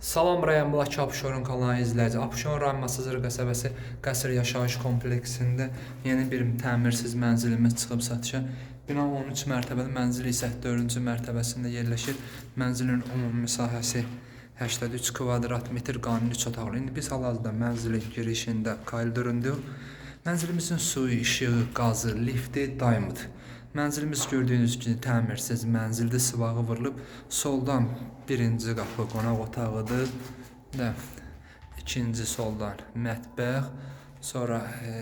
Salam rayon Bakı Abşeron kanalı izləyici. Abşeron rayon Masazır qəsəbəsi qəsr yaşayış kompleksində yeni bir təmirsiz mənzilimiz çıxıb satışa. Bina 13 mərtəbəli mənzil isə 4-cü mərtəbəsində yerləşir. Mənzilin ümumi sahəsi 83 kvadrat metr qanuni 3 otaqlı. İndi biz hal-hazırda mənzilin girişində koridorundayıq. Mənzilimizin suyu, işığı, qazı, lifti daimidir. Mənzilimiz gördüyünüz kimi təmirsiz mənzildə sıvağı vurulub. Soldan birinci qapı qonaq otağıdır. Və ikinci soldan mətbəx, sonra e,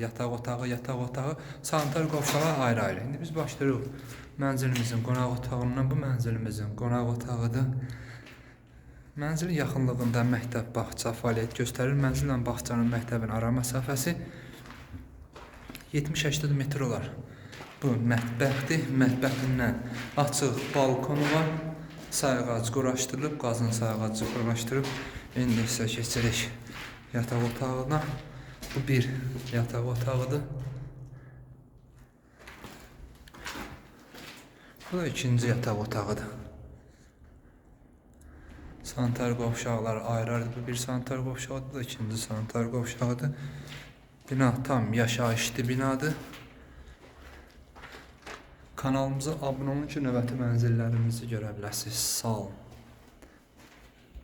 yataq otağı, yataq otağı, sanitar qovşağı ayrı-ayrı. İndi biz başlayırıq mənzilimizin qonaq otağından. Bu mənzilimizin qonaq otağıdır. Mənzilin yaxınlığında məktəb, bağça fəaliyyət göstərir. Mənzillə bağçanın məktəbin ara məsafəsi 70-80 metr olar. Bu mətbəxdir. Mətbəxindən açıq balkonu var. Sayğac quraşdırılıb, qazın sayğacı quraşdırıb. İndi isə keçirik yataq otağına. Bu bir yataq otağıdır. Bu da ikinci yataq otağıdır. Sanitar qovşaqlar ayrı-ayrı. Bu bir sanitar qovşağıdır, bu da ikinci sanitar qovşağıdır. Bina tam yaşayışlı binadır. Kanalımıza abunə olun ki, növbəti mənzillərimizi görə biləsiniz. Sağ olun.